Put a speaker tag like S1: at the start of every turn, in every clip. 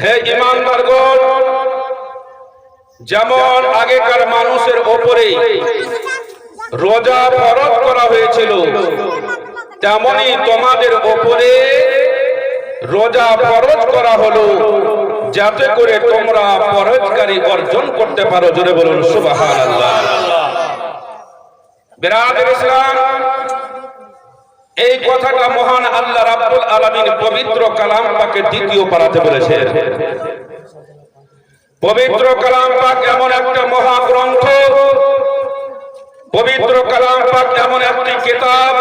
S1: হে ইমানদারগণ যেমন আগেকার মানুষের ওপরে রোজা ফরজ করা হয়েছিল, তেমনি তোমাদের ওপরে রোজা ফরজ করা হলো, যাতে করে তোমরা ফরজকারী অর্জন করতে পারো। জোরে বলুন, সুবহানাল্লাহ। বিরাদের ইসলাম এই কথাটা মহান আল্লাহ রাব্বুল আলামিন পবিত্র কালাম পাকে দ্বিতীয় পারাতে বলেছেন। পবিত্র কালাম পাক এমন একটা মহাগ্রন্থ। পবিত্র কালাম পাক এমন একটি কিতাব।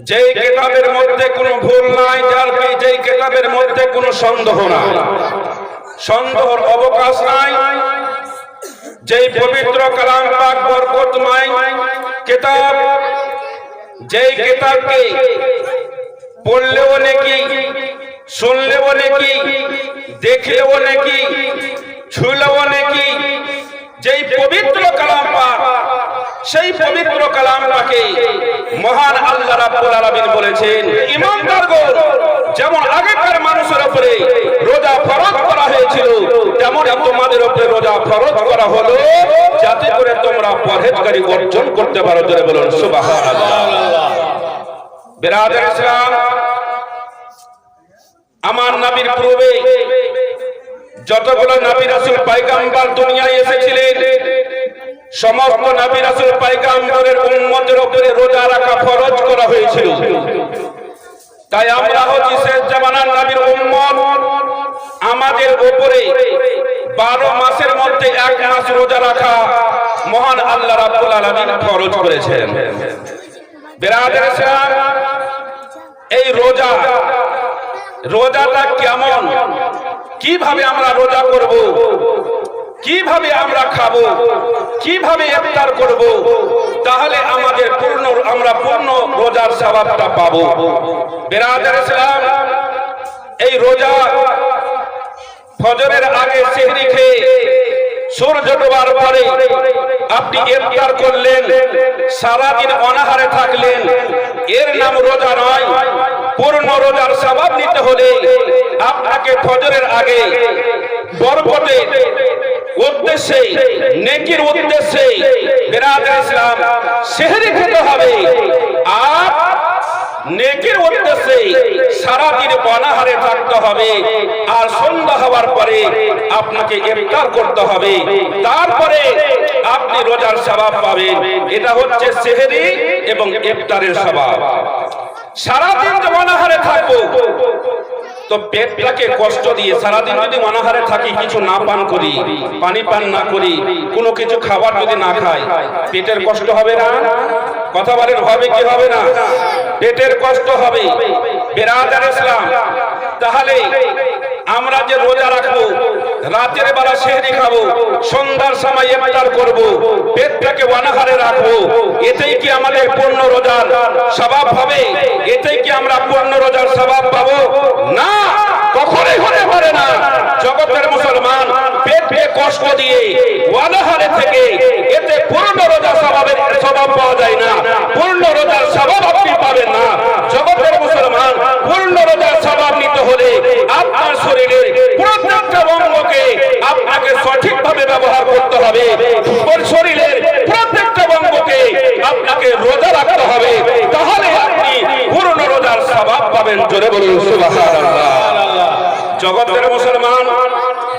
S1: যেই কিতাবের মধ্যে কোনো ভুল নাই, যার যেই কিতাবের মধ্যে কোনো সন্দেহ নাই। সন্দেহর অবকাশ নাই। যেই পবিত্র কালাম পাক বরকতময় কিতাব যেই কিতাবকে পড়লেও নাকি শুনলেও নাকি দেখলেও নাকি ছুলেও নাকি যেই পবিত্র কালাম পাক সেই পবিত্র কালাম পাকে মহান আল্লাহ রাব্বুল আলামিন বলেছেন ইমানদারগণ যেমন আগেকার মানুষের উপরে রোজা ফরজ করা হয়েছিল, তেমন তোমাদের উপরে রোজা ফরজ করা হলো, যাতে করে তোমরা পরহেজগারি অর্জন করতে পারো। জোরে বলুন, সুবহানাল্লাহ। বিরাদার ইসলাম, আমার নবীর পূর্বে যতগুলো নবী রাসূল পয়গম্বর দুনিয়ায় এসেছিলেন, সমস্ত নবী রাসূল পয়গম্বরের উম্মতের উপরে রোজা রাখা ফরজ করা হয়েছিল। তাই আমরা হচ্ছি শেষ জামানার নবীর উম্মত। আমাদের উপরে বারো মাসের মধ্যে এক মাস রোজা রাখা মহান আল্লাহ রাব্বুল আলামিন ফরজ করেছেন। এই রোজা, রোজাটা কেমন? কীভাবে আমরা রোজা করব? কীভাবে আমরা খাব? কীভাবে ইফতার করব? তাহলে আমাদের পূর্ণ, আমরা পূর্ণ রোজার স্বভাবটা পাবো। বেরাদার ইসলাম, এই রোজা ফজরের আগে সেহরি খেয়ে সূর্য ডোবার পরে আপনি ইফতার করলেন, সারাদিন অনাহারে থাকলেন, এর নাম রোজা নয়। পূর্ণ রোজার স্বভাব নিতে হলে আপনাকে ফজরের আগে বরকতে, উদ্দেশ্যে, নেকির উদ্দেশ্যে বেরাদার ইসলাম সেহরি খেতে হবে। আর নেকির উদ্দেশ্যে সারাদিন অনাহারে থাকতে হবে। আর সন্ধ্যা হওয়ার পরে আপনাকে ইফতার করতে হবে। তারপরে আপনি রোজার স্বভাব পাবেন। এটা হচ্ছে সেহেরি এবং ইফতারের স্বভাব। সারাদিন অনাহারে থাকব, তো পেটটাকে কষ্ট দিয়ে সারাদিন যদি অনাহারে থাকি, কিছু না পান করি, পানি পান না করি, কোনো কিছু খাবার যদি না খাই, পেটের কষ্ট হবে না? কথা বলেন, হবে কি হবে না? পেটের কষ্ট হবে। বেরাদার ইসলাম, তাহলে আমরা যে রোজা রাখব, রাতের বেলা সেহরি খাব, সন্ধ্যার সময় ইফতার করব পেটটাকে অনাহারে রাখব, এতেই কি আমাদের পূর্ণ রোজার স্বভাব হবে? এতেই কি আমরা পূর্ণ রোজার স্বভাব পাবো? না, কখনোই হতে পারে না। জগতের মুসলমান পেট কষ্ট দিয়ে অনাহারে থেকে এতে পূর্ণ রোজা স্বভাবের স্বভাব পাওয়া যায় না। পূর্ণ রোজার স্বভাব আপনি পাবেন না। জগতের মুসলমান পূর্ণ রোজার স্বভাব নিতে হলে আপনার শরীরের প্রত্যেকটা অঙ্গকে আপনাকে সঠিকভাবে ব্যবহার করতে হবে। শরীরের প্রত্যেকটা অঙ্গকে আপনাকে রোজা রাখতে হবে। তাহলে আপনি পুরনো রোজার স্বভাব পাবেন। জোরে বলুন সুবাহ জগতের মুসলমান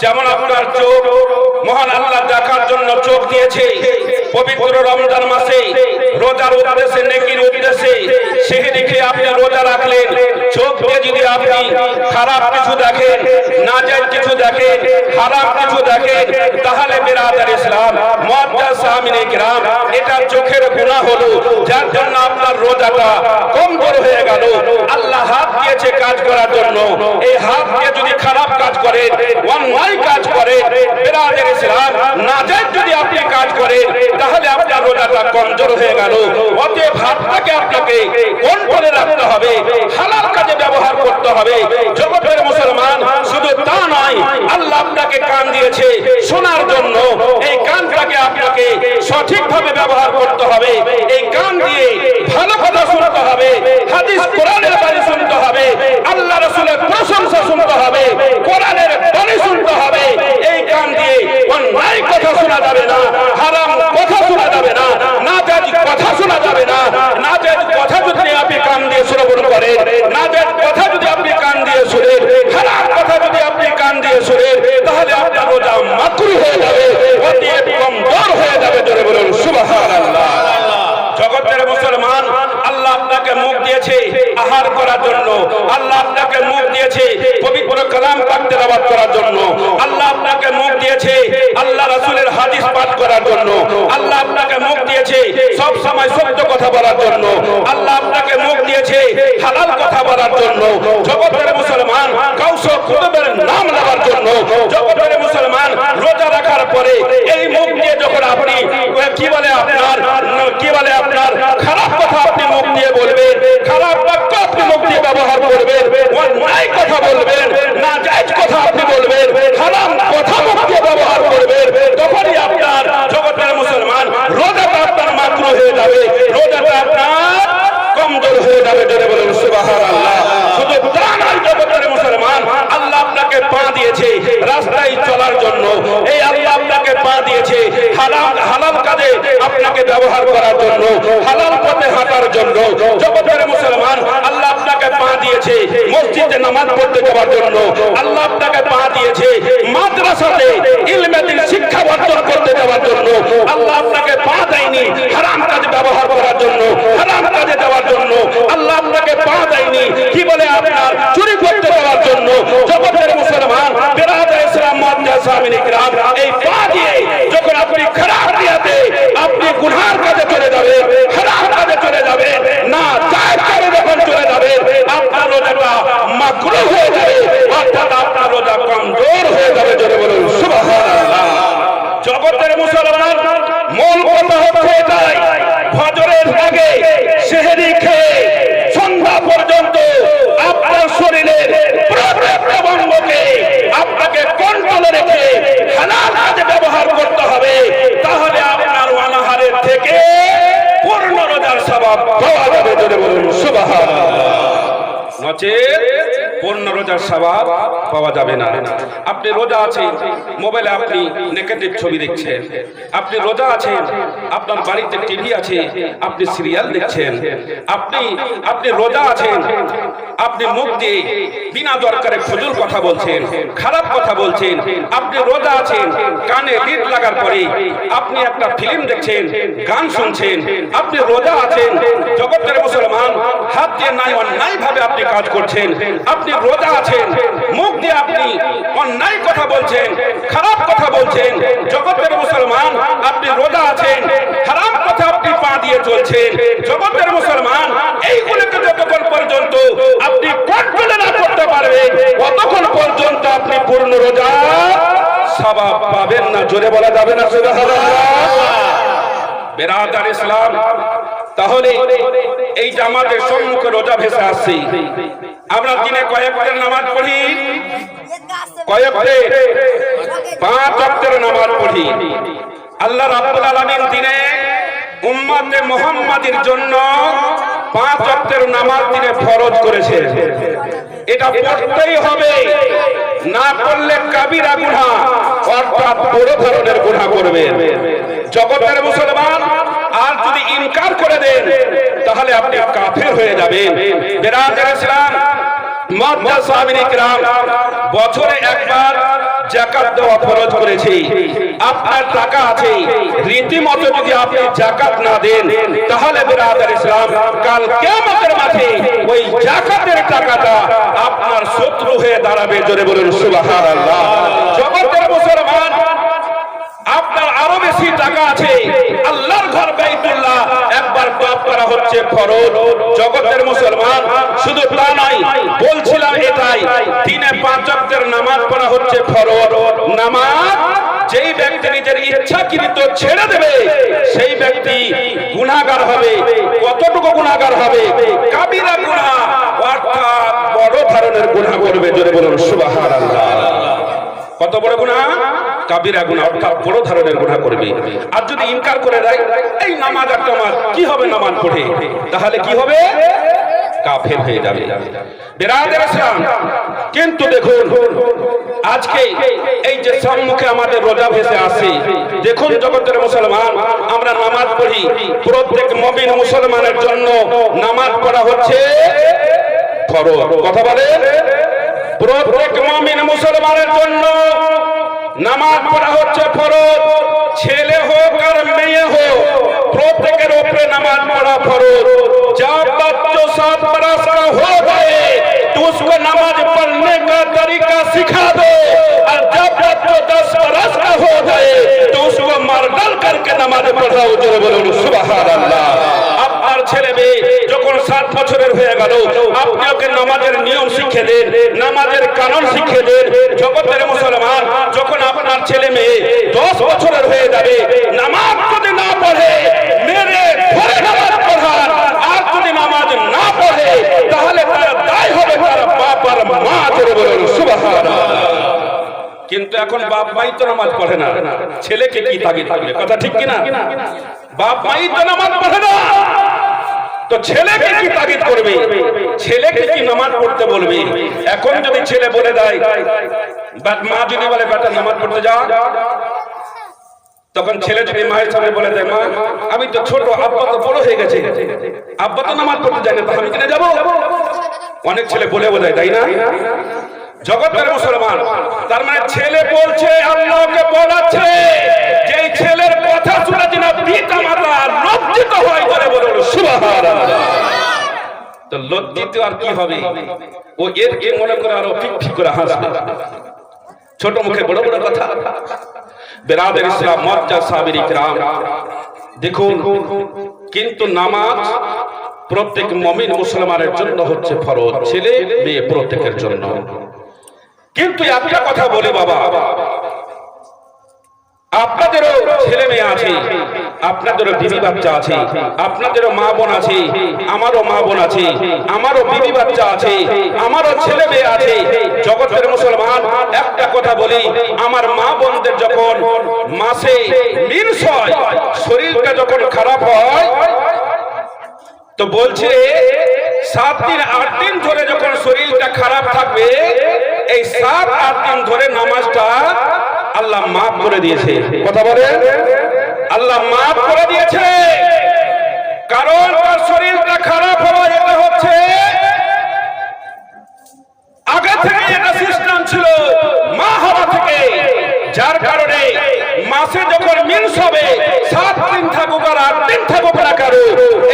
S1: যেমন আপনার চোখ, মহান আল্লাহ দেখার জন্য চোখ দিয়েছে। পবিত্র রমজান মাসে রোজার উদ্দেশ্যে, নেকির উদ্দেশ্যে সেই দিকে আপনি রোজা রাখলেন। চোখ দিয়ে যদি আপনি খারাপ কিছু দেখেন, নাজায়েজ কিছু দেখেন, হারাম কিছু দেখেন, তাহলে বেরাদার ইসলাম মুআদ্দাস সামিনে কিরাম, এটা চোখের গুনাহ হলো। যার জন্য আপনার রোজাটা কমজোর হয়ে গেল। আল্লাহ হাত দিয়েছে কাজ করার জন্য। এই হাত দিয়ে যদি খারাপ কাজ করেন অন্যায় কাজ করেন বেরাদের ইসলাম যদি আপনি কাজ করেন তাহলে আপনার রোজাটা কমজোর হয়ে গেল। অতএব হাতটাকে আপনাকে কন্ট্রোলে রাখতে হবে, হালাল কাজে ব্যবহার করতে হবে। জগতের মুসলমান শুধু তা নয়, আল্লাহ আপনাকে কান দিয়েছে শোনার জন্য। এই কানটাকে আপনাকে সঠিকভাবে ব্যবহার করতে হবে। এই কান দিয়ে ভালো কথা শুনতে হবে, হাদিস কোরআনের বাণী শুনতে হবে, আল্লাহ রসুলের প্রশংসা শুনতে হবে আহার হবে। এই কান দিয়ে অন্যায় কথা শোনা যাবে না। হারাম ব্যবহার করার জন্য, হালাল পথে হাঁটার জন্য। জগতের মুসলমান, আল্লাহ আপনাকে পা দিয়েছে মসজিদে নামাজ পড়তে যাওয়ার জন্য। আল্লাহ আপনাকে পা দিয়েছে মাদ্রাসাতে ইলমে দিন শিক্ষা অর্জন করতে যাওয়ার জন্য। আল্লাহ আপনাকে পা দেয়নি হারাম কাজ ব্যবহার করার জন্য, হারাম কাজে যাওয়ার জন্য। আল্লাহ আপনাকে পা দেয়নি, কি বলে আপনার, চুরি করতে যাওয়ার জন্য। জগতের মুসলমান বেরাদার ইসলাম সামিন ইকরাম এই পা দিয়ে যখন আপনি খারাপ দিয়াতে আপনি গুনার কাজে চলে যাবেন হারাম কাজে চলে যাবেন না জায়েজ কাজে যখন চলে যাবেন আপনার রোজাটা মাকরুহ হয়ে যাবে অর্থাৎ আপনার রোজা কমজোর হয়ে যাবে জোরে বলুন সুবহানাল্লাহ জগতের মুসলমান মূল কথা হচ্ছে এটাই ফজরের আগে সেহেরি খেয়ে সন্ধ্যা পর্যন্ত আপনার শরীরের প্রত্যেকটা অঙ্গকে আপনাকে কন্ট্রোলে রেখে হালাল কাজে ব্যবহার করতে হবে তাহলে আপনার অনাহারের থেকে পূর্ণ রোজার স্বভাব পাওয়া যাবে জোরে বলুন সুবহানাল্লাহ নচেত পূর্ণ রোজার স্বভাব পাওয়া যাবে না। আপনি রোজা আছেন, মোবাইলে আপনি নেগেটিভ ছবি দেখছেন। আপনি রোজা আছেন আপনার বাড়িতে টিভি আছে, আপনি সিরিয়াল দেখছেন, আপনি আপনি রোজা আছেন, আপনি মুখ দিয়ে বিনা দরকারে ফজুল কথা বলছেন, খারাপ কথা বলছেন, আপনি রোজা আছেন, কানে লিড লাগার পরে আপনি একটা ফিল্ম দেখছেন, গান শুনছেন, আপনি রোজা আছেন, জগতের মুসলমান, হাত দিয়ে নাই অন্যায় ভাবে আপনি কাজ করছেন, আপনি রোজা আছেন, মুখ দিয়ে আপনি অন্যায় কথা বলছেন, খারাপ কথা বলছেন, জগতের মুসলমান, আপনি রোজা আছেন খারাপ কথা আপনি পা দিয়ে চলছেন। জগতের মুসলমান, এইগুলোকে যতক্ষণ পর্যন্ত আপনি কন্ট্রোলে না করতে পারবেন, ততক্ষণ পর্যন্ত আপনি পূর্ণ রোজা সবাব পাবেন না। জোরে বলা যাবে না বেরাদার ইসলাম, তাহলে এই যে জামাতের সম্মুখে রোজা ভেসে আসছে। আমরা দিনে কয়েকটা নামাজ পড়ি, কয়েকটে, পাঁচ অক্টের নামাজ পড়ি। আল্লাহ রাব্বুল আলামিন দিনে উম্মতে মুহাম্মাদের জন্য পাঁচ অক্টের নামাজ দিনে ফরজ করেছে এটা পড়তেই হবে, না পড়লে কাবিরা গুনাহ, অর্থাৎ বড় ধরনের গুনাহ করবে জগতের মুসলমান, আর যদি ইনকার করে দেন, তাহলে আপনি কাফের হয়ে যাবেন। বেরাদার ইসলাম বছরে একবার জাকাত দেওয়া ফরজ করেছি। আপনার টাকা আছে, রীতিমতো যদি আপনি জাকাত না দেন, তাহলে ইসলাম কাল মাঠে ওই জাকাতের টাকাটা আপনার শত্রু হয়ে দাঁড়াবে, জোরে বলুন জগতের মুসলমান, আপনার আরও বেশি টাকা আছে, আল্লাহর ঘর বাইতুল্লাহ একবার টপ করা হচ্ছে ফরজ। জগতের মুসলমান শুধু তা নয়, বলছিলাম এটাই, দিনে পাঁচ ওয়াক্তের নামাজ পড়া হচ্ছে ফরজ নামাজ যেই ব্যক্তি নিজের ইচ্ছাকৃত ছেড়ে দেবে, সেই ব্যক্তি গুনাহগার হবে। কতটুকু গুনাহগার হবে? কাবিরা গুনাহ, অর্থাৎ বড় ধরনের গুনাহ করবে, জোরে বলুন, সুবহানাল্লাহ। কত বড় গুনাহ? কাবিরা গুনাহ, অর্থাৎ বড় ধরনের গুনাহ করবে। আর যদি ইনকার করে দেয়, এই নামাজ আর নামাজ কি হবে নামাজ পড়ে? তাহলে কি হবে? কাফের হয়ে যাবে। বেরাদের কিন্তু দেখুন, আজকে এই যে সম্মুখে আমাদের রোজা ভেসে আসে দেখুন জগতের মুসলমান, আমরা নামাজ পড়ি, প্রত্যেক মবিন মুসলমানের জন্য নামাজ পড়া হচ্ছে ফরজ। কথা বলে প্রত্যেক মমিন মুসলমানের জন্য নামাজ পড়া হচ্ছে ফরজ, ছেলে হোক আর মেয়ে হোক, প্রত্যেকের উপরে নামাজ পড়া ফরজ। जब बच्चों सात बरस का हो गए तो उसको नमाज पढ़ने का तरीका सिखा दो और जब बच्चों दस बरस का हो गए तो उसको मर्डल करके नमाज पढ़ाओ জোরে বলুন সুবহানাল্লাহ আপনার ছেলে মেয়ে যখন সাত বছরের হয়ে গেল আপনি ওকে নামাজের নিয়ম শিখে দেন নামাজের কানুন শিখে দেন জগতের মুসলমান যখন আপনার ছেলে মেয়ে দশ বছরের হয়ে যাবে নামাজ যদি না পড়ে মেরে ধরে নামাজ পড়ান আর যদি পড়ে তাহলে দায় হবে তার বাপ আর মা জোরে বলুন কিন্তু এখন বাপ মাই তো নামাজ পড়ে না। ছেলেকে কি তাগিদ করবে? কথা ঠিক কিনা? বাপ মাই তো নামাজ পড়ে না। তো ছেলেকে কি তাগিদ করবে? ছেলেকে কি নামাজ পড়তে বলবে? এখন যদি ছেলে বলে দেয় মা যদি বলে, বেটা, নামাজ পড়তে যা। তখন ছেলে যদি মায়ের সামনে বলে দেয়, মা, আমি তো ছোট, আব্বা তো বড় হয়ে গেছে। আব্বা তো নামাজ পড়তে যায় না তো আমি কিনে যাব? অনেক ছেলে বলে বোঝায়, তাই না? জগতের মুসলমান, তার মানে ছেলে বলছে, আল্লাহকে বলাচ্ছে যে ছেলের কথা শুনে যেন পিতা মাতা লজ্জিত হয় বলে বলুন সুবহানাল্লাহ। তো লজ্জিত আর কি হবে? ও এর কি মনে করে আরও ফিক ফিক করে হাসবে। ছোট মুখে বড় বড় কথা। বেরাদের ইসলাম মজ্জা সাবির ইকরাম। দেখুন, কিন্তু নামাজ প্রত্যেক মমিন মুসলমানের জন্য হচ্ছে ফরজ, ছেলে মেয়ে প্রত্যেকের জন্য। কিন্তু একটা কথা বলে বাবা আপনাদেরও ছেলে মেয়ে আছে, আপনাদেরও বিবি বাচ্চা আছে, আপনাদেরও মা বোন আছে, আমারও মা বোন আছে, আমারও বিবি বাচ্চা আছে, আমারও ছেলে মেয়ে আছে। জগতের মুসলমান, একটা কথা বলি, আমার মা বোনদের যখন মাসে মিনস হয় শরীরটা যখন খারাপ হয়, তো বলছে, সাত দিন, আট দিন ধরে যখন শরীরটা খারাপ থাকবে, এই সাত, আট দিন ধরে নামাজটা আল্লাহ মাফ করে দিয়েছে। কথা বলে? আল্লাহ মাফ করে দিয়েছে। কারণ তার শরীরটা খারাপ হওয়া এটা হচ্ছে, আগে থেকে এটা সিস্টেম ছিল মা হওয়া থেকে। যার কারণে মাসে যখন মিন্স হবে সাত দিন থাকুক আর আট দিন থাকুক না কারও,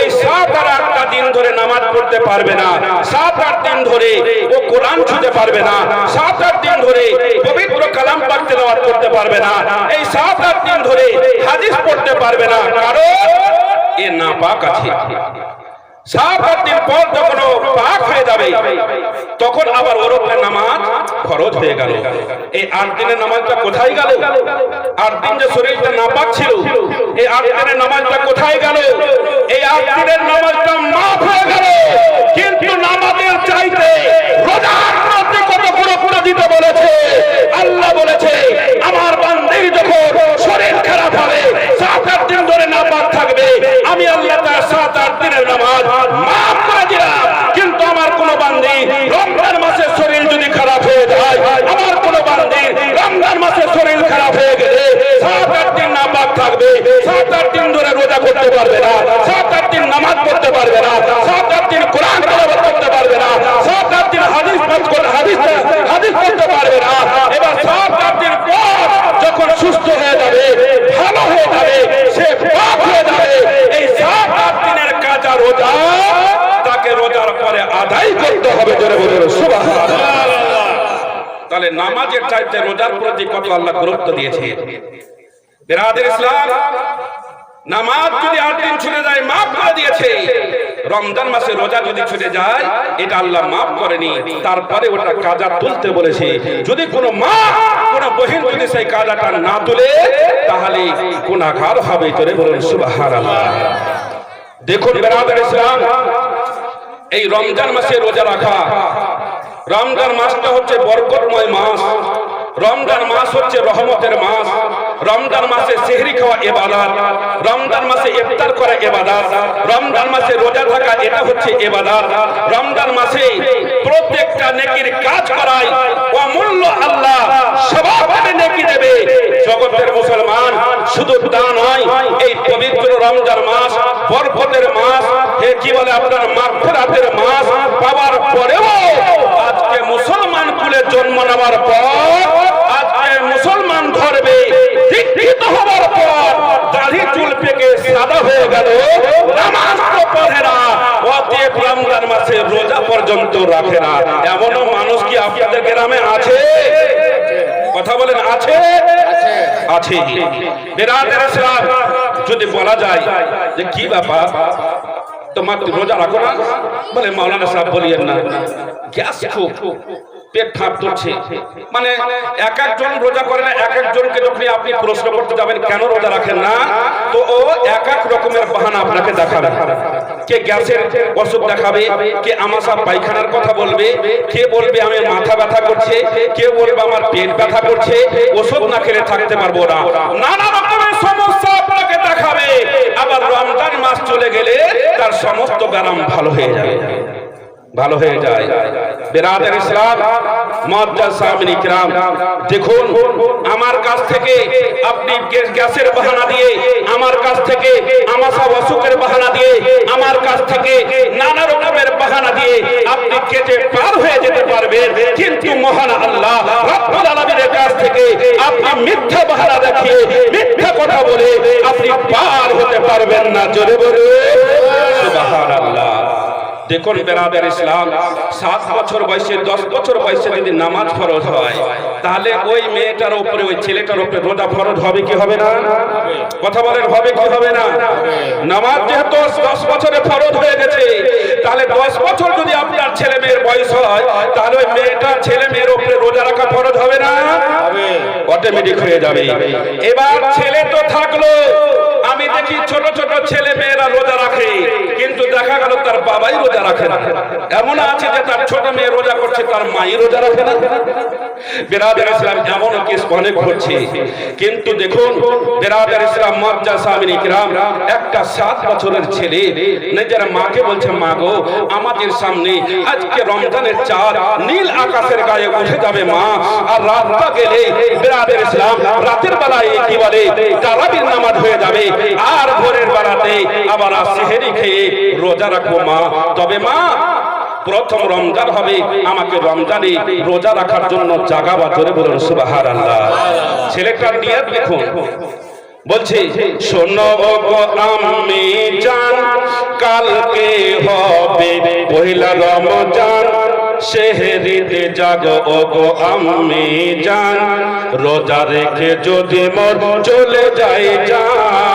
S1: এই সাত আর আটটা দিন ধরে নামাজ পড়তে পারবে না। সাত আট দিন ধরে ও কোরআন ছুঁতে পারবে না। সাত আট দিন ধরে পবিত্র কালাম পাক তেলাওয়াত করতে পারবে না। এই সাত আট দিন ধরে হাদিস পড়তে পারবে না। কারণ এ নাপাক আছে। পর যখন পাক হয়ে যাবে, তখন আবার নামাজ হয়ে গেল। এই আট দিনের নামাজটা কোথায় গেল? আট দিন যে শরীরটা নাপাক ছিল, এই আট দিনের নামাজটা কোথায় গেল? এই আট দিনের নামাজটা হয়ে গেল। কিন্তু নামাজের চাইতে রোজার দিতে বলেছে? আল্লাহ বলেছে, আমার বান্দির যখন শরীর খারাপ হবে দিন ধরে নাপাক থাকবে। আমি আল্লাহ তার সাত, আট দিনের নামাজ মাফ করে দিলাম। কিন্তু আমার কোন বান্দি রমজান মাসের শরীর যদি খারাপ হয়ে যায়, আমার কোন বান্দি রমজান মাসের শরীর খারাপ হয়ে গেলে সাত, আট দিন নাপাক থাকবে। সাত, আট দিন ধরে রোজা করতে পারবে না। সাত, আট দিন নামাজ পড়তে পারবে না। সাত, আট দিন কোরআন তেলাওয়াত করতে পারবে না। সাত, আট দিন হাদিস হাদিস হাদিস পড়তে পারবে না। এবার সাত, আট দিন পর যখন সুস্থ হয়ে যাবে, ভালো হয়ে যাবে কাজা রোজা, তাকে রোজার পরে আদায় করতে হবে তাহলে নামাজের চাইতে রোজার প্রতি কত আল্লাহ গুরুত্ব দিয়েছে? বেরাদের ইসলাম নামাজ যদি আট দিন ছুটে যায়, মাফ করে দিয়েছে। রমজান মাসে রোজা যদি ছুটে যায়, এটা আল্লাহ মাফ করেনি। তারপরে ওটা কাজা তুলতে বলেছে। যদি কোনো মা, কোনো বহিন যদি সেই কাজাটা না তুলে, তাহলে গুণাগার হবে তোরে বলুন, সুবহানাল্লাহ। দেখুন বেরাদের ইসলাম, এই রমজান মাসে রোজা রাখা। রমজান মাসটা হচ্ছে বরকতময় মাস। রমজান মাস হচ্ছে রহমতের মাস। রমজান মাসে সেহরি খাওয়া এবাদাত, রমজান মাসে ইফতার করা এবাদাত, রমজান মাসে রোজা থাকা এটা হচ্ছে এবাদাত। রমজান মাসে প্রত্যেকটা নেকির কাজ করায় অমূল্য আল্লাহ সবাই নেকি দেবে। জগতের মুসলমান শুধু তা নয়, এই পবিত্র রমজান মাস বরকতের মাস, এ কি বলে আপনার মাগফিরাতের মাস, পাওয়ার পরেও আজকে মুসলমান কুলে জন্ম নেওয়ার পর ধর্মে দীক্ষিত পর চুল পেকে সাদা হয়ে গেল। নামাজ তো পড়ে না, অতএব রমজান মাসে রোজা পর্যন্ত রাখে না। এমনও মানুষ কি আপনাদের গ্রামে আছে? কথা বলেন, আছে? আছে। যদি বলা যায় যে কি ব্যাপার? তোমার রোজা রাখো না? বলে মাওলানা সাহেব বলিয়েন না, গ্যাস খুব পেট ফাঁপ তুলছে মানে এক একজন রোজা করে না, এক একজনকে যখন আপনি প্রশ্ন করতে যাবেন, কেন রোজা রাখেন না? তো ও এক এক রকমের বাহানা আপনাকে দেখাবে। কে গ্যাসের অসুখ দেখাবে, কে আমাশা পায়খানার কথা বলবে, কে বলবে আমি মাথা ব্যথা করছে, কে বলবে আমার পেট ব্যথা করছে, ওষুধ না খেলে থাকতে পারব না। নানা রকমের সমস্যা আপনাকে দেখাবে। আবার রমজান মাস চলে গেলে তার সমস্ত ব্যারাম ভালো হয়ে যাবে ভালো হয়ে যায়। বেরাদের ইসলাম ইকরাম। দেখুন, আমার কাছ থেকে আপনি গ্যাসের বাহানা দিয়ে, আমার কাছ থেকে আমাশা অসুখের বাহানা দিয়ে, আমার কাছ থেকে নানা রকমের বাহানা দিয়ে আপনি কেটে পার হয়ে যেতে পারবেন। কিন্তু মহান আল্লাহ রব্বুল আলামিনের কাছ থেকে আপনি মিথ্যা বাহানা দেখিয়ে, মিথ্যা কথা বলে আপনি পার হতে পারবেন না। জোরে বলে সুবহানাল্লাহ। দেখুন বেরাদের ইসলাম সাত বছর বয়সে দশ বছর বয়সে যদি নামাজ ফরজ হয় তাহলে ওই মেয়েটার উপরে ওই ছেলেটার উপরে রোজা ফরজ হবে কি হবে না? কথা বলেন হবে কি হবে না? নামাজ যেহেতু দশ বছরে ফরজ হয়ে গেছে তাহলে দশ বছর যদি আপনার ছেলে মেয়ের বয়স হয় তাহলে ওই মেয়েটার ছেলে মেয়ের উপরে রোজা রাখা ফরজ হবে না? অটোমেটিক হয়ে যাবে। এবার ছেলে তো থাকল দেখি ছোট ছোট ছেলে মেয়েরা রোজা রাখে, কিন্তু দেখা গেল তার বাবাই রোজা রাখে না। এমন আছে যে তার ছোট মেয়ে রোজা করছে, তার মাই রোজা রাখে না। বেরাদের ইসলাম এমন কেস অনেক ঘটছে। কিন্তু দেখুন, বেরাদের ইসলাম মজ্জা সামিন ইকরাম, একটা সাত বছরের ছেলে, নিজের মাকে বলছে, মা গো, আমাদের সামনে আজকে রমজানের চাঁদ নীল আকাশের গায়ে উঠে যাবে, মা। আর রাতটা গেলে বেরাদের ইসলাম রাতের বেলায় কি বলে, তারাবির নামাজ হয়ে যাবে। আর ভোরের বেলাতে আবার সেহেরি খেয়ে রোজা রাখব মা। তবে মা, প্রথম রমজান হবে, আমাকে রমজানে রোজা রাখার জন্য জাগাবা ধরে বলুন সুবাহার আল্লাহ ছেলেটার নিয়ত দেখুন বলছে আমি জান, কালকে হবে পহিলা রমজান শেহরিতে জাগো ও গো আমি জান। রোজা রেখে যদি মোর চলে যাই যান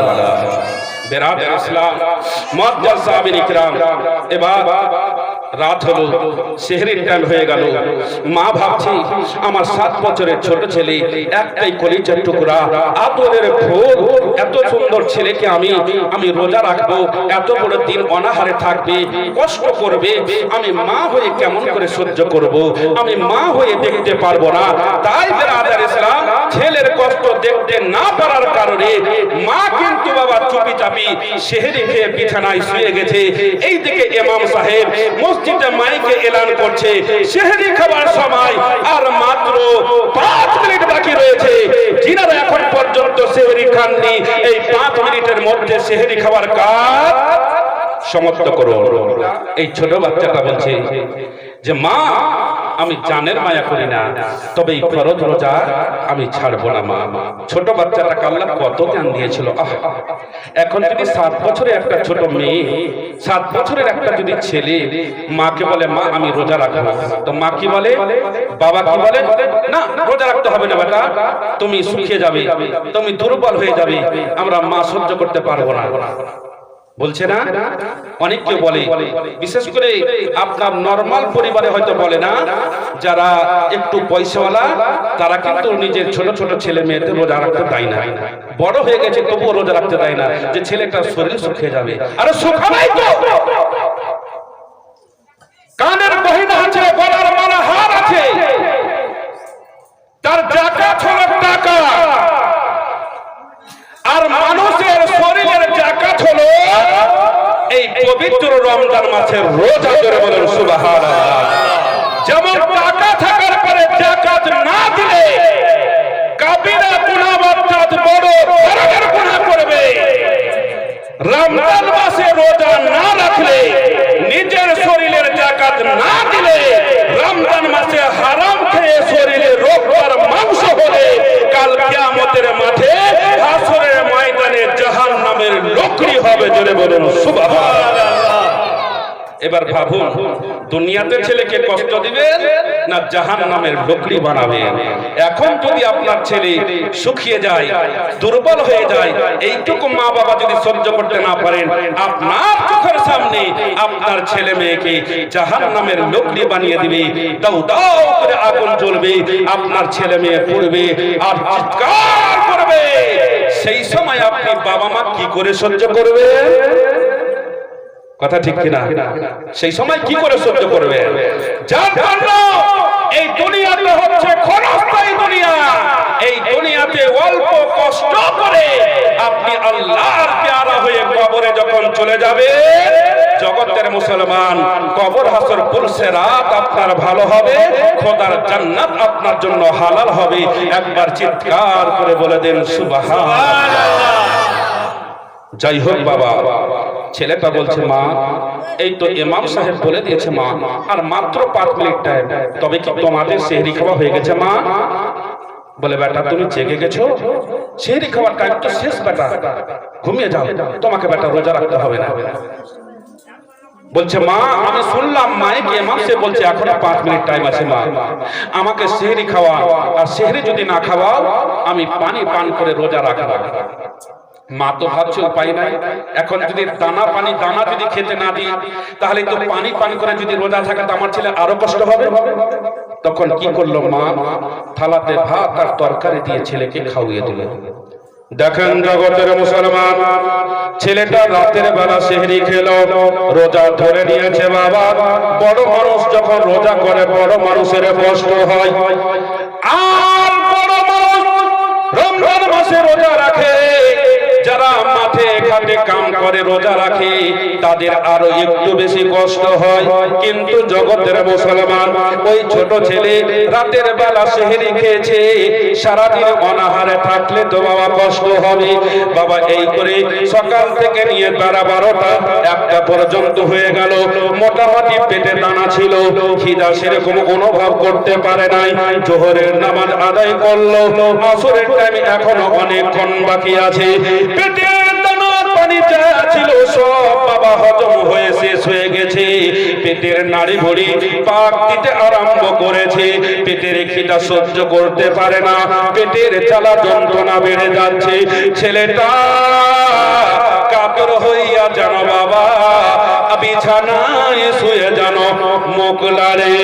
S1: বেরাদের ইসলাম মজ্জা সাহাবিন ইকরাম। এবার রাত হলো, সেহরির টাইম হয়ে গেল। মা ভাবছি, আমার সাত বছরের ছোট ছেলে, একটাই কলিজার টুকরা আদরের ফুল এত সুন্দর ছেলেকে আমি আমি রোজা রাখব, এত বড় দিন অনাহারে থাকবে, কষ্ট করবে, আমি মা হয়ে কেমন করে সহ্য করব, আমি মা হয়ে দেখতে পারব না। তাই বেরাদার ইসলাম, ছেলের কষ্ট দেখতে না পারার কারণে মা কিন্তু বাবা চুপি চাপি সেহেরি খেয়ে বিছানায় শুয়ে গেছে। এই দিকে ইমাম সাহেব মসজিদে মাইকে এলান করছে, সেহেরি খাবার সময় আর মাত্র পাঁচ মিনিট বাকি রয়েছে। যিনারা এখন পর্যন্ত সেহেরি খাননি, এই পাঁচ মিনিটের মধ্যে সেহেরি খাবার কাজ সমাপ্ত করো এই ছোট বাচ্চাটা বলছে যে, মা, আমি জানের মায়া করি না, তবে এই ফরজ রোজা আমি ছাড়বো না, মা। ছোট বাচ্চাটা কাল্লা কত জ্ঞান দিয়েছিল। এখন যদি সাত বছরের একটা ছোট মেয়ে, সাত বছরের একটা যদি ছেলে মাকে বলে, মা, আমি রোজা রাখব। তো মা কি বলে? বাবা কি বলে? না, রোজা রাখতে হবে না বেটা, তুমি শুকিয়ে যাবে, তুমি দুর্বল হয়ে যাবে, আমরা মা সহ্য করতে পারব না। বলছে না? অনেক কেউ বলে। বিশেষ করে আপনার নর্মাল পরিবারে হয়তো বলে না যারা একটু পয়সাওয়ালা তারা কিন্তু নিজের ছোট ছোট ছেলে মেয়েদের রোজা রাখতে দেয় না। বড় হয়ে গেছে তবুও রোজা রাখতে দেয় না। যে ছেলেটার শরীর শুকিয়ে যাবে। আরে শুকাবাই তো! কানের গহিনা আছে গলার মালা হার আছে। তার জাকাত হলো টাকা মাসের রোজা ধরে বলেন যেমন টাকা থাকার পরে জাকাত না দিলে কাবিরা বড় করবে। রমজান মাসে রোজা না রাখলে, নিজের শরীরের জাকাত না দিলে রমজান মাসে হারাম খেয়ে শরীরে রোগ আর মাংস হলে কাল কিয়ামতের মাঠে হাসরের ময়দানে জাহান্নামের লোকরি হবে জোরে বলুন সুবহানাল্লাহ। এবার ভাবুন দুনিয়াতে ছেলেকে কষ্ট দিবেন না জাহান নামের লোকরি বানাবেন? এখন যদি আপনার ছেলে শুকিয়ে যায় দুর্বল হয়ে যায় এইটুকু মা বাবা যদি সহ্য করতে না পারেন আপনার চোখের সামনে আপনার ছেলে মেয়েকে জাহান নামের লোকরি বানিয়ে দিবে। দাও দাও করে আগুন জ্বলবে আপনার ছেলে মেয়ে পড়বে আর চিৎকার করবে। সেই সময় আপনি বাবা মা কি করে সহ্য করবে কথা ঠিক কিনা? সেই সময় কি করে সহ্য করবে? এই দুনিয়াতে হচ্ছে ক্ষণস্থায়ী দুনিয়া। এই দুনিয়াতে অল্প কষ্ট করে আপনি আল্লাহর পেয়ারা হয়ে কবরে যখন চলে যাবে, জগতের মুসলমান কবর হাসর পুলসে রাত আপনার ভালো হবে, খোদার জান্নাত আপনার জন্য হালাল হবে। একবার চিৎকার করে বলে দেন, সুবহানাল্লাহ। যাই হোক বাবা ছেলেটা বলছে, মা, এই তো ইমাম সাহেব বলে দিয়েছে, মা, আর মাত্র পাঁচ মিনিট টাইম তবে কি তোমাদের সেহরি খাওয়া হয়ে গেছে, মা? বলে, বেটা, তুমি জেগে গেছো? সেহরি খাওয়ার টাইম তো শেষ, বেটা। ঘুমিয়ে যাও, তোমাকে বেটা রোজা রাখতে হবে না। বলছে, মা, আমি শুনলাম মাইকে ইমাম সে বলছে, এখনও পাঁচ মিনিট টাইম আছে, মা। আমাকে সেহরি খাওয়া, আর সেহরি যদি না খাওয়াও, আমি পানি পান করে রোজা রাখব। মা তো ভাবছে উপায় নাই। এখন যদি দানা পানি, দানা যদি খেতে না দিই, তাহলে তো পানি পান করে যদি রোজা থাকে তো আমার ছেলে আরও কষ্ট হবে। তখন কি করল মা? থালাতে ভাত আর তরকারি দিয়ে ছেলেকে খাওয়িয়ে দিল। দেখেন জগতের মুসলমান, ছেলেটা রাতের বেলা সেহরি খেল, রোজা ধরে নিয়েছে বাবা। বড় মানুষ যখন রোজা করে, বড় মানুষের কষ্ট হয়। আর বড় মানুষ রমজান মাসে রোজা রাখে। মাঠে ঘাটে কাম করে, রোজা রাখে, তাদের আরও একটু বেশি কষ্ট হয়। কিন্তু জগতের মুসলমান, ওই ছোট ছেলে রাতের বেলা সেহেরি খেয়েছে, সারাদিন অনাহারে থাকলে তো বাবা কষ্ট হবে। বাবা এই করে সকাল থেকে নিয়ে বেলা বারোটা, একটা পর্যন্ত হয়ে গেল। মোটামুটি পেটে দানা ছিল, খিদা সেরকম অনুভব করতে পারে নাই। জোহরের নামাজ আদায় করল, আসরের টাইম এখনও অনেকক্ষণ বাকি আছে। পেটের পানিটা ছিল, সব বাবা হজম হয়ে শেষ হয়ে গেছে। পেটের নাড়ি ভড়ি পাক দিতে আরম্ভ করেছে। পেটের সহ্য করতে পারে না। পেটের চালা যন্ত্রণা বেড়ে যাচ্ছে। ছেলেটা কাতর হইয়া জানো বাবা বিছানায় শুয়ে জানো, মোকলারে।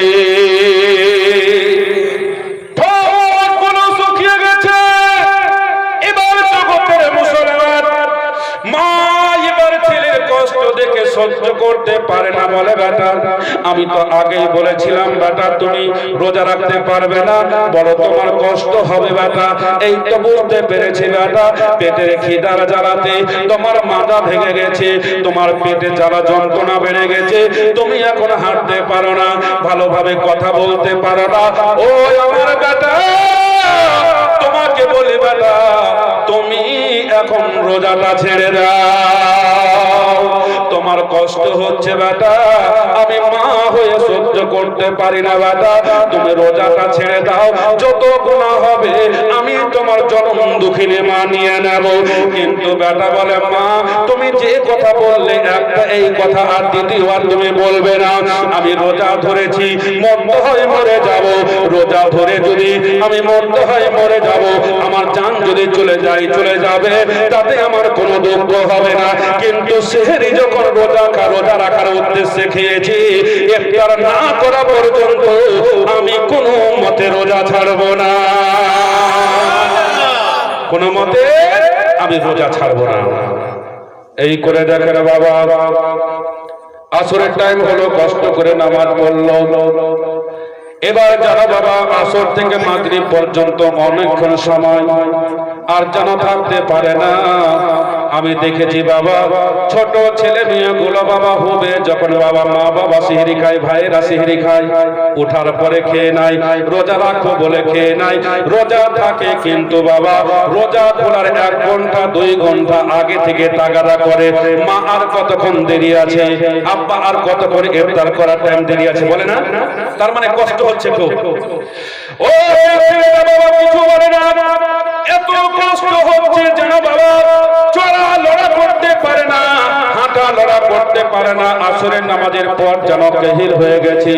S1: করতে পারে না বলে বেটা আমি তো আগেই বলেছিলাম বেটা তুমি রোজা রাখতে পারবে না। বড় তোমার কষ্ট হবে বেটা এই তো বুঝতে পেরেছি বেটা পেটের খিদার জ্বালাতে তোমার মাথা ভেঙে গেছে, তোমার পেটে জ্বালা যন্ত্রণা বেড়ে গেছে। তুমি এখন হাঁটতে পারো না, ভালোভাবে কথা বলতে পারো না। ও আমার বেটা তোমাকে বলি বেটা তুমি এখন রোজাটা ছেড়ে দাও। তোমার কষ্ট হচ্ছে, বেটা। আমি মা হয়ে সহ্য করতে পারি না, বেটা। তুমি রোজাটা ছেড়ে দাও, যত গুণা হবে, আমি তোমার জন্ম দুঃখিনী মানিয়ে নেব। কিন্তু বেটা বলে, মা, তুমি যে কথা বললে, একটা এই কথা আর দ্বিতীয়বার তুমি বলবে না। আমি রোজা ধরেছি মন্দ হয়ে মরে যাব। রোজা ধরে যদি আমি মন্দ হয়ে মরে যাব, আমার জান যদি চলে যায়, চলে যাবে, তাতে আমার কোনো দুঃখ হবে না। কিন্তু সেহেরি যখন রোজা রোজা রাখার উদ্দেশ্যে খেয়েছি। ইফতার না করা পর্যন্ত আমি কোনো মতে রোজা ছাড়ব না। কোনো মতে আমি রোজা ছাড়ব না। এই করে দেখেন বাবা, আসরের টাইম হলো, কষ্ট করে নামাজ পড়ল। এবার যারা বাবা আসর থেকে মাগরিব পর্যন্ত অনেকক্ষণ সময়। আর জানা থাকতে পারে না। আমি দেখেছি বাবা, ছোট ছেলে মেয়ে গুলো বাবা হবে, যখন বাবা মা বাবা সিহরি খায়, ভাইয়েরা সিহরি খায়, উঠার পরে খেয়ে নাই রোজা রাখো বলে খেয়ে নাই রোজা থাকে কিন্তু বাবা, রোজা খোলার এক ঘণ্টা, দুই ঘণ্টা আগে থেকে তাগাদা করে। মা আর কতক্ষণ দেরি আছে? আব্বা আর কতক্ষণ ইফতার করার টাইম দেরি আছে বলে না? তার মানে কষ্ট হচ্ছে খুব ও বাবা কিছু বলে না এত কষ্ট হচ্ছে যেন বাবা চড়া লড়া করতে পারে না পারে না, আসরের নামাজের পর যেন কাহিল হয়ে গেছে।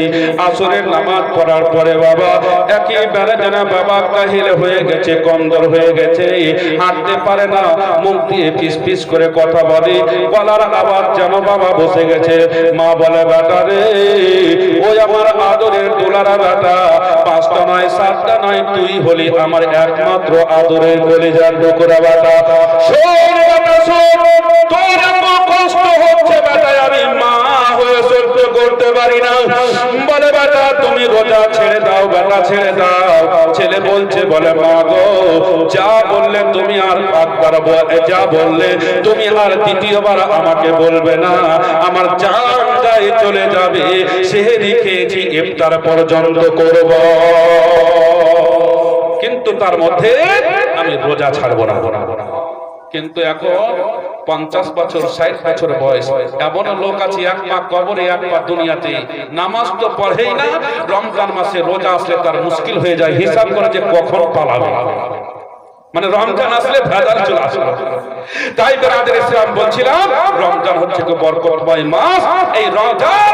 S1: আসরের নামাজ পড়ার পরে বাবা একেবারে যেন বাবা কাহিল হয়ে গেছে কন্দর হয়ে গেছে। হাঁটতে পারে না, মুখ দিয়ে পিস পিস করে কথা বলে। গলার আওয়াজ যেন বাবা বসে গেছে। মা বলে, বেটা রে, ওই আমার আদরের দোলারা বেটা। পাঁচটা নয়, সাতটা নয়, তুই হলি আমার একমাত্র আদরের কলিজার ডোকরা বেটা। বেটা ছেড়ে দাও, ছেলে বলছে, বলে, মা গো, যা বললে তুমি আর একবার যা বললে তুমি আর দ্বিতীয়বার আমাকে বলবে না। আমার জান যাই চলে যাবে সেহেরি খেয়েছি ইফতার পর্যন্ত করব। কিন্তু তার মধ্যে আমি রোজা ছাড়বো না। কিন্তু এখন পঞ্চাশ বছর, ষাট বছর বয়স। এমন লোক আছে, এক পা কবরে, এক পা দুনিয়াতে। নামাজ তো পড়েই না, রমজান মাসে রোজা আসলে তার মুশকিল হয়ে যায়। হিসাব করে যে কখন পালাবে। মানে রমজান আসলে ভেজাল চলে আসলো তাই বেরাদের ইসলাম বলছিলাম, রমজান হচ্ছে বরকতময় মাস। এই রমজান